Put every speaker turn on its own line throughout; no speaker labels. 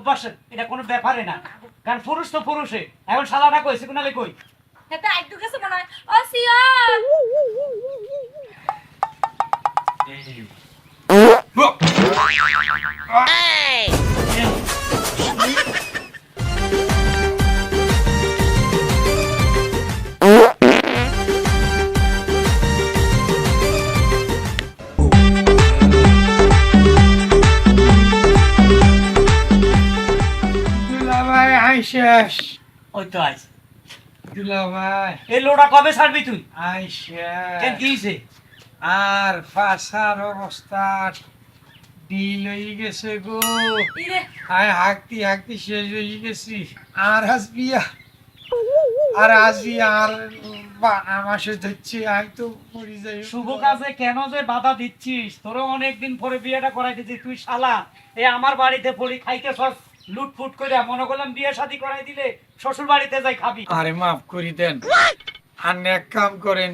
অভ্যাস এটা কোনো ব্যাপারে না। কারণ পুরুষ তো পুরুষে। এখন শালাটা কই সিগনালে কই?
এটা একটু গেছে মনে হয়। ও সিয়ার
দুলাভাই শেষ
ওই তো আইস।
দুলাভাই
এই লোটা কবে ছাড়বি তুই?
আই
কেন
শেষ
কি হইছে?
আর ফাঁসার অবস্থা ডিল হয়ে গেছে গো। হাঁকতি হাঁকতি শেষ হয়ে গেছি। আর আর আর আমার সাথে হচ্ছে আমি তো মরি যাই।
শুভ কাজে কেন যে বাধা দিচ্ছিস? তোরও অনেকদিন পরে বিয়েটা করাই দিচ্ছিস তুই শালা। এ আমার বাড়িতে পড়ি খাইতে সব লুটফুট করে মনে করলাম বিয়ে শাদি করাই দিলে শ্বশুর বাড়িতে যাই খাবি।
আরে মাফ করি দেন। আর এক কাম করেন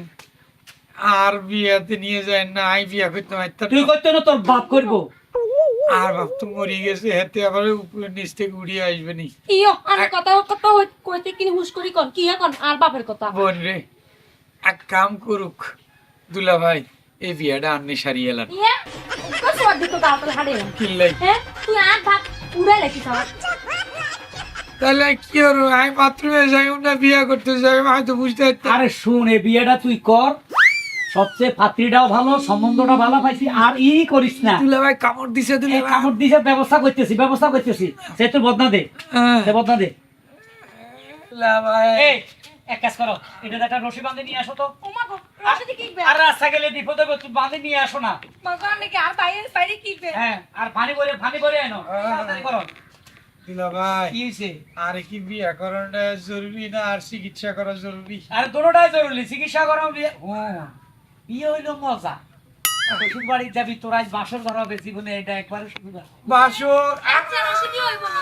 আর বিয়াতে নিয়ে যায় না আই বিয়া করতে পারতাম
তুই করতে না তোর বাপ করব।
আর বাপ তো মরে গেছে হেতে আবার উপরে নিচ থেকে উড়িয়ে আসবে নি।
ইয়ো আর কথা কথা হই- কইতে কিনি হুশ করি কোন কি এখন আর বাপের কথা?
বোন রে এক কাম করুক দুলা ভাই এই বিয়াটা আননি সারিয়ে এলাম
ইয়ে তো দিত হাড়ে
কিনলাই
হ্যাঁ তুই আর রাখিস আমার
তাহলে কি হলো? আমি বাথরুমে যাই না বিয়ে করতে যাই আমি তো বুঝতে পারতাম।
আরে শুন এই বিয়েটা তুই কর। সবচেয়ে পাত্রীটাও ভালো সম্বন্ধটা ভালো পাইছি আর ই করিস না।
তুলে ভাই কামড় দিছে দুলা
কামড় দিছে ব্যবস্থা করতেছি ব্যবস্থা করতেছি। সে তোর বদনা দে
হ্যাঁ।
সে বদনা দে।
লা ভাই
এই এক কাজ করো এটা একটা রশি বাঁধে নিয়ে আসো তো।
ও মা গো রশিদি কিনবে
আর রাস্তা গেলে বিপদ হবে তুই বাঁধে নিয়ে আসো না।
মগন নাকি আর বাইরে বাইরে কিনবে
হ্যাঁ আর পানি ভরে পানি ভরে এনো তাড়াতাড়ি করো।
দুলা ভাই
কি
আর কি বিয়া করাটা জরুরি না আর চিকিৎসা করা জরুরি?
আর দুটোটাই জরুরি চিকিৎসা করো বিয়ে ও বিয়ে হইল মজা। শ্বশুর বাড়ি যাবি তোর আজ বাসর ঘর হবে জীবনে এটা একবারে সুবিধা
বাসর?
আচ্ছা রশিদি হইব না।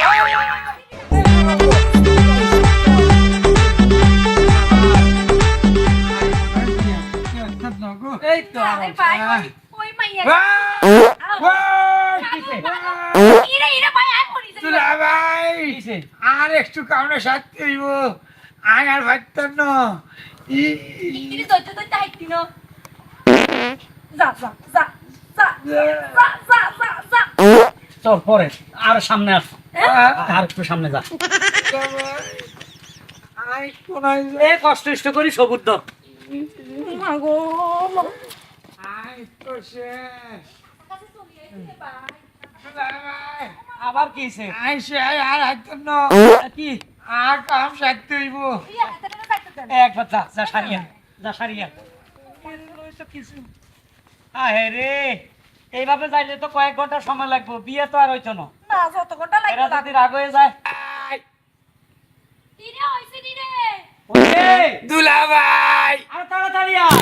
ওই ওই
মাইয়া ইরে ইরে ভাই আর
একটু কামড়ে সাথে হইব আয় আর ভাবতাম না ই-
ইরে দইতে দইতে হাইতি ন যা যা যা যা যা যা যা যা
চল পরে আর সামনে আস আর একটু সামনে যা কষ্ট করি সবুজ ধর
মাগো
আয় তো শেষ
আবার কি
আর হাইতাম না।
কি?
আর কাম সাথে হইব।
একবার যা যা সারিয়া যা সারিয়া আহে রে এইভাবে যাইলে তো কয়েক ঘণ্টা সময় লাগবে বিয়ে তো আর হইতো না।
যত ঘণ্টা
এরা
লাগবে।
যদি রাগ হয়ে যায়।
দুলা ভাই
আর তাড়াতাড়ি আয়।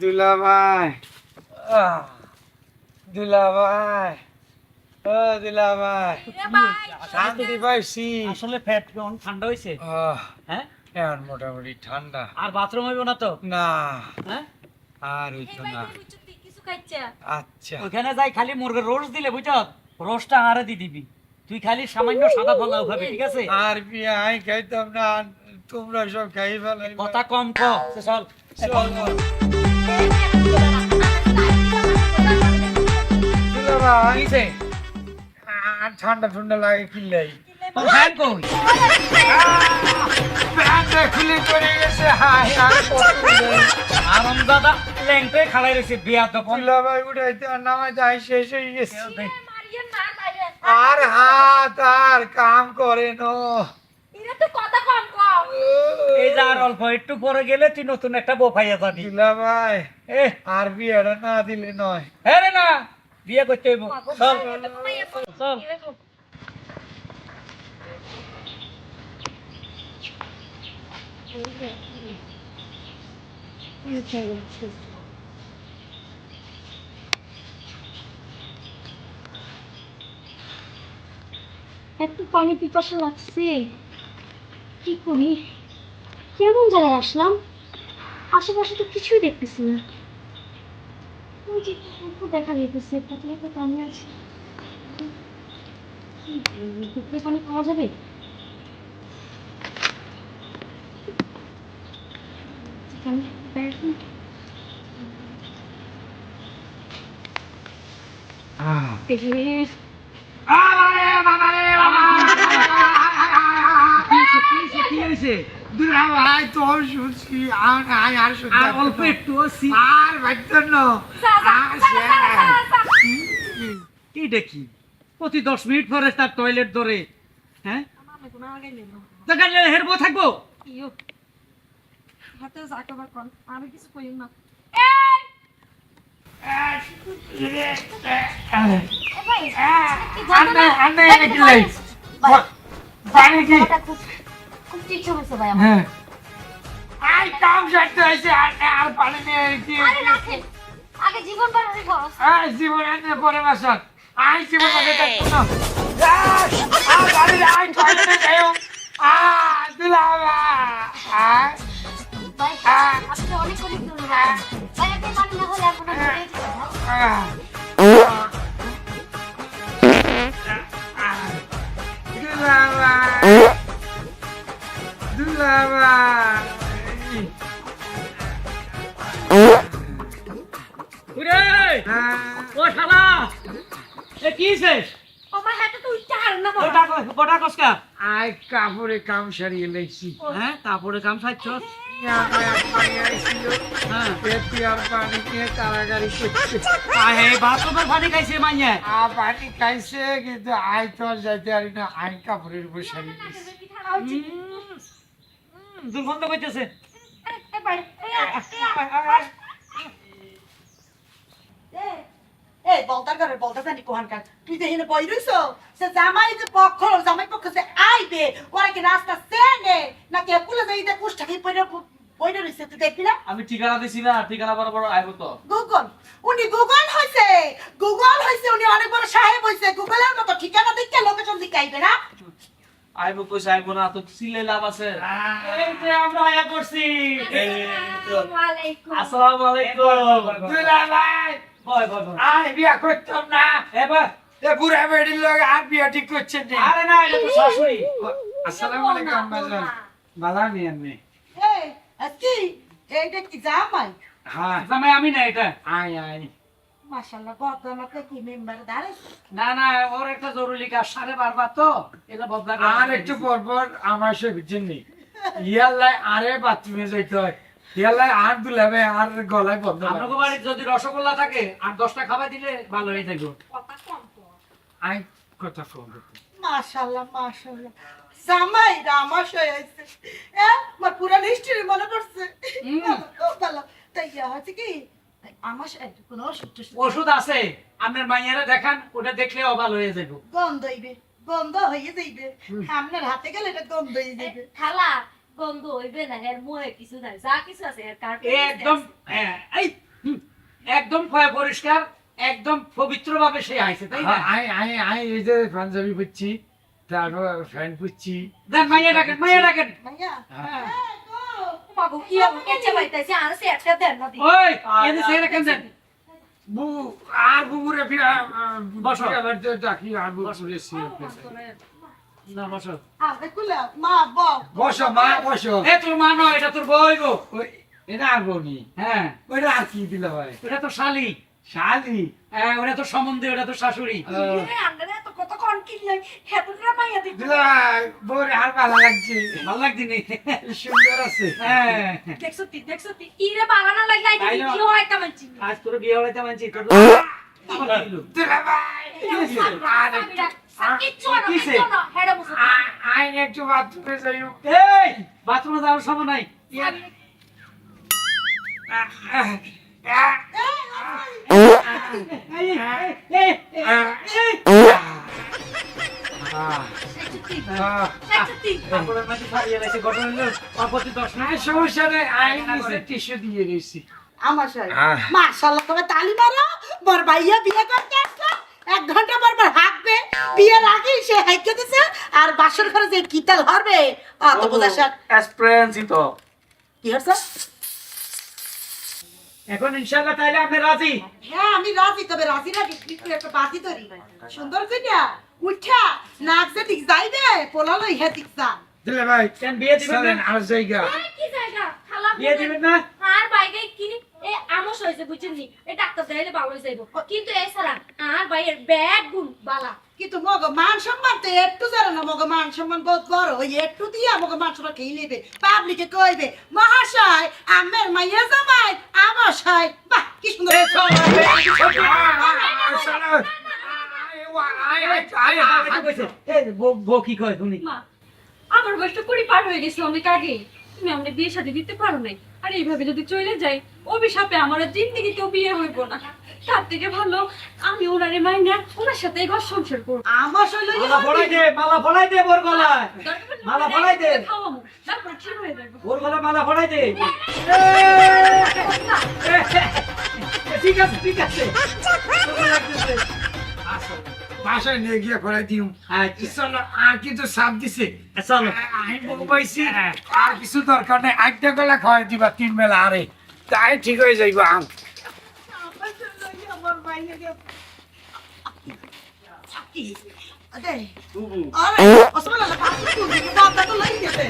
দুলা ভাই আহ, দুলা ভাই ও দুলা ভাই
ইরে ভাই
শান্তি পাইছি।
আসলে ফ্যাট কেমন? ঠান্ডা হইছে?
আহ,
হ্যাঁ?
এখন মোটামুটি ঠান্ডা।
আর বাথরুম হইব না তো?
না।
হ্যাঁ?
আর হইতো না। আচ্ছা।
ওখানে যাই খালি মুরগের রোজ দিলে বুঝছ? রোজটা আরে দি দিবি। তুই খালি সামান্য সাদা ফলাও খাবি ঠিক আছে?
আর বিয়ে আই খাইতাম না তোমরা সব খাই ফেলাই
কথা কম ক চল।
চল ঠান্ডা ঠান্ডা লাগে কিনলাই
ফ্যান কই?
খুলে পড়ে গেছে হাই আর কত
আরাম দাদা ল্যাংটে খালাই রয়েছে বিয়া
তো ভাই উঠাইতে আর নামা যায় শেষ হয়ে গেছে। আর হাত আর কাম করে নো
এরা তো কথা কম কম
এই যে আর অল্প একটু পরে গেলে তুই নতুন একটা বউ পাইয়া যাবি
দুলা ভাই
এ
আর বিয়েটা না দিলে নয়
হ্যাঁ রে না বিয়ে করতে হইব চল চল
এত পানি পিপাসা লাগছে। কি করি? কেমন জায়গায় আসলাম? আশেপাশে তো কিছুই দেখতেছি না। ওই যে পুকুর দেখা যেতেছে পানি আছে। পুকুরে পানি পাওয়া যাবে? আমি
ভাই শুনছি আর আর শুনছি
আর অল্প একটু সি-
আর ভাইতন না
কি প্রতি দশ মিনিট পরে তার টয়লেট ধরে হ্যাঁ
আমি কোনো আগে নেব
তো গাড়ি হেরবো থাকব
ইয়ো হাতে আমি কিছু কই না
আন্নে আন্নে এনে কিলাই পানি কি
খুব চিন্তা হয়েছে ভাই আমার।
হ্যাঁ। আই কাম সারতে হয়েছে আর আর পানি নিয়ে কি
আরে রাখেন আগে জীবন বাড়ানোর খরচ
আই জীবন এনে পরে মাসত আই জীবন আগে দেখো না আই গাড়ি আই টয়লেটে যাও আ দুলা ভাই
ভাই আপনি অনেক অনেক ধন্যবাদ। ভাই আপনি পানি না হলে এখন আমি চলে ভাই।
উরে! ও শালা! এ কি শেষ?
আমার হাতে তো উঠতে হার না বড়
বটা কসকা
আই কাপড়ে কাম সারিয়ে লেছি।
হ্যাঁ তারপরে কাম সাইছ হ্যাঁ।
পানি নিয়ে কারাগারি করছে
আয় হে বাথরুমের পানি খাইছে মাইয়া।
পানি খাইছে কিন্তু আই তো আর যাইতে পারি না। আই কাপড়ের উপর সারিয়ে দিছি।
দুর্গন্ধ করতেছে।
এই বলতার ঘরের বলতা জানি কোহানকার তুই যে হিনে বই রইছো সে জামাই যে পক্ষ জামাই পক্ষ যে আইবে ওরা কি রাস্তা চেনে? নাকি কুলে যাই দে কুষ্ঠা কি পইরা বইরে রইছে তুই দেখবি না?
আমি ঠিকানা দিছি না ঠিকানা বরাবর আইব তো।
গুগল উনি গুগল হইছে গুগল হইছে উনি অনেক বড় সাহেব হইছে গুগলের মতো ঠিকানা দিকে লোকেশন দিকে আইবে না?
আইব কইছে আইব না তো চিলে লাভ আছে।
এই যে আমরা আয়া করছি।
আসসালামু আলাইকুম
দুলা ভাই
বয় বয়।
আই বিয়া করতাম না।
এবার?
এ বুড়া বেড়ির লোক আর বিয়া ঠিক করছেন নি।
আরে না এটা তো শাশুড়ি।
আসসালামু আলাইকুম আম্মাজান ভালো নেই আমি
এই আজকি এইটা কি জামাই?
হ্যাঁ।
জামাই আমি না এটা?
আই আই
মাশাআল্লাহ বদনাতে কি মেম্বার? দাঁড়াইছে
না না ওর একটা জরুরি কাজ সাড়ে বারবার তো। এটা বদলা
আর একটু পর পর আমার সে বুঝছেন ইয়াল্লাই আরে বাথরুমে যাইতে হয়। ইয়াল্লাই আর দুলাবে আর গলায় বন্ধ
আপনাকে বাড়ির যদি রসগোল্লা থাকে আর দশটা খাবার দিলে ভালো হয়ে থাকবে।
কথা কম কম
আই কথা ফোন
মাশাআল্লাহ মাশাআল্লাহ। জামাই রামাস হয়েছে। হ্যাঁ আমার পুরান হিস্ট্রি মনে পড়ছে তাই হচ্ছে কি? আমার কোনো ওষুধ
ওষুধ আছে। আপনার মাইয়ারা দেখান ওটা দেখলেও ভালো হয়ে যাবে
গন্ধ হইবে গন্ধ হয়ে যাইবে। আপনার হাতে গেলে এটা গন্ধ হয়ে যাইবে।
খালা গন্ধ হইবে না এর মুহে কিছু নাই। যা কিছু আছে এর কার্পেট
একদম হ্যাঁ, এই একদম পয় পরিষ্কার একদম পবিত্র ভাবে সে আইছে তাই না?
আই আই আই এই যে পাঞ্জাবি পরছি তারপর ফ্যান পরছি।
দেন মাইয়া ডাকেন মাইয়া ডাকেন।
মাইয়া
হ্যাঁ।
কি হবে কেচে বাইতেছে আর সে একটা দেন না
ওই এনে সেরা কেন দেন।
বু আর বুবুরে ফিরা
বসো।
আবার ডাকি আর বুবুরে সি
না বসো।
আরে কুলা মা বউ
বসো মা বসো।
এ তোর মা নয় এটা তোর বই গো
ওই এটা আগুনি
হ্যাঁ।
ওইটা আর কি দিল ভাই
ওটা তো শালি।
শালি?
হ্যাঁ ওটা তো সম্বন্ধে ওটা তো শাশুড়ি।
আন্দারে তো কত কোন কিনলে হেতুরা মাইয়া দিত
দিলাই আর ভালো লাগছে
ভালো লাগছে নি।
সুন্দর আছে।
হ্যাঁ।
দেখছ তুই দেখছ তুই কি হয়
আজ তোর বিয়ে হইতে মানছি তোর
ভাই আইন একটু বাথরুমে যাই
এই বাথরুমে যাওয়ার সময় নাই।
এক ঘণ্টা পর হাঁকবে সে হাইকে দিছে, আর বাসর ঘরে যে কিতাল হরবে, অত কি হচ্ছে
এখন ইনশাল্লাহ তাইলে আপনি রাজি।
হ্যাঁ আমি রাজি তবে রাজি রাখি কিন্তু একটা বাতি ধরি? সুন্দর কইনা উঠা নাক যে দিক যাইবে পোলা লই হে দিক যা
দিলে ভাই
কেন বিয়ে দিবেন না?
আর জায়গা।
কি জায়গা? খালা
বিয়ে দিবেন না?
আর বাইরে কিনি এ আমস হয়েছে বুঝছেন নি? এই ডাক্তার দেখাইলে ভালো হয়ে যাইব। কিন্তু এছাড়া আর বাইরের ব্যাগ গুণ বালা।
কিন্তু মগ মান সম্মান তো একটু জানো না মগ মান সম্মান বহুত বড় ওই একটু দিয়া মগ মান সম্মান খেয়ে নেবে পাবলিকে কইবে মহাশয় আমের মাইয়া জামাই আমশয় বাহ কি সুন্দর
বউ- কি কয় শুনি
মা আমার বয়সটা কুড়ি পার হয়ে গেছে অনেক আগে তুমি আমাদের বিয়ে সাথে দিতে পারো নাই আর এইভাবে যদি চলে যাই অভিশাপে আমার জিন্দিগিতেও বিয়ে হইব না তার থেকে ভালো আমি ওনারে মাইনা ওনার সাথে ঘর সংসার করব।
মালা ফলাই দে মালা ফলাই দে বোর গলায়। মালা ফলাই দে।
একসাথে তারপর ঠিক হয়ে যাব।
বোর গলায় মালা ফলাই দে। ঠিক আছে ঠিক আছে। আসো।
বাসায় নিয়ে গিয়ে দিম
আচ্ছা।
চলো আর কিছু সাপ দিছে।
চলো।
আমি পাইছি। আর কিছু দরকার নেই। একটা বেলা খাওয়াই দিবা তিন বেলা আরে। তাই ঠিক হয়ে যাইব আম।
লইয়া আমার মাইয়া গে কি আরে আরে ওসমান আল্লাহ কাছে তুই দাদা তো লই গেছে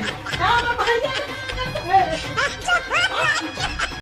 আমার ভাইয়া